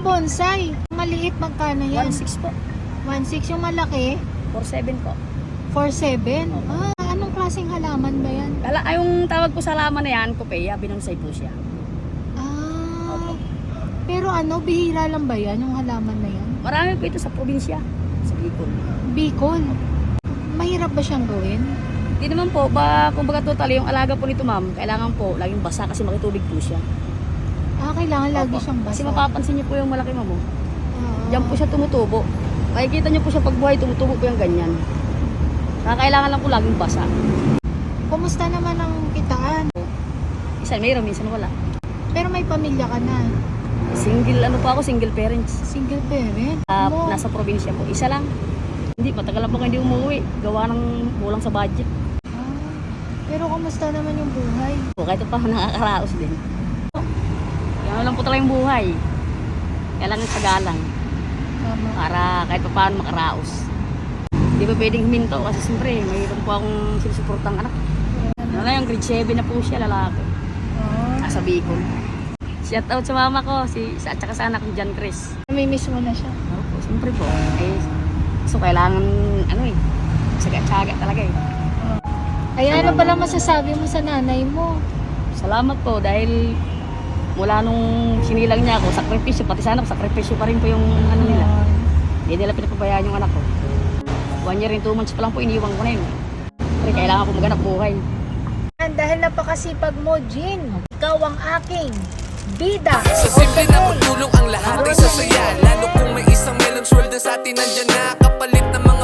bonsai. Maliit, magkano yan? 1.6 po. 1.6 yung malaki, 4.7 po. 4.7. Ah, anong klaseng halaman ba yan? Kala, ay, yung tawag po sa laman na yan, Copeia, binonsay po siya. Ah, pero ano, bihira lang ba yan, yung halaman na yan? Marami po ito sa probinsya, sa Bicol. Bicol. Mahirap ba siyang gawin? Hindi naman po, ba, kumbaga total, yung alaga po nito ma'am, kailangan po laging basa kasi makitubig po siya. Ah, kailangan lagi Opo. siyang basa. Kasi mapapansin niyo po yung malaki ma'am. oh. Ah. Diyan po siya tumutubo. Makikita niyo po siya pag buhay, tumutubo po yung ganyan. Kaya kailangan lang po laging basa. Kumusta naman ang kitaan? Isa mayroon, minsan wala. Pero may pamilya ka na. Single, ano po ako, single parents. Single parent. Ah, Mo. nasa probinsya po. Isa lang. Hindi, matagal lang po hindi umuwi. Gawa ng kulang sa budget. Ah, pero kumusta naman yung buhay? Po, kahit pa nakakaraos din. Yan lang po talaga yung buhay. Kailangan sa galang para kahit pa paano makaraos. Hindi pa pwedeng huminto kasi siyempre mayroon po akong sinusuportang anak. Ano na yung grade 7 na po siya, lalaki. Ah, Nasa Bicol. Shout out sa mama ko, si, sa, at saka sa anak ko, John Chris. may miss mo na siya. Opo, siyempre po. Eh, so kailangan, ano eh, saga-tsaga talaga eh. Ay, ano pala masasabi mo sa nanay mo? Salamat po dahil mula nung sinilang niya ako, sakripisyo, pati sana ako, sakripisyo pa rin po yung ano nila. Hindi nila pinapabayaan yung anak ko. One year and two months pa lang po, iniwan ko na yun. Pero kailangan ko maganap buhay. Ah, Dahil napakasipag mo, Jean. Ikaw ang aking bida. Sa simple na pagtulong ang lahat ay sasaya Lalo kung may isang melon sweldo sa atin Nandyan na kapalit ng mga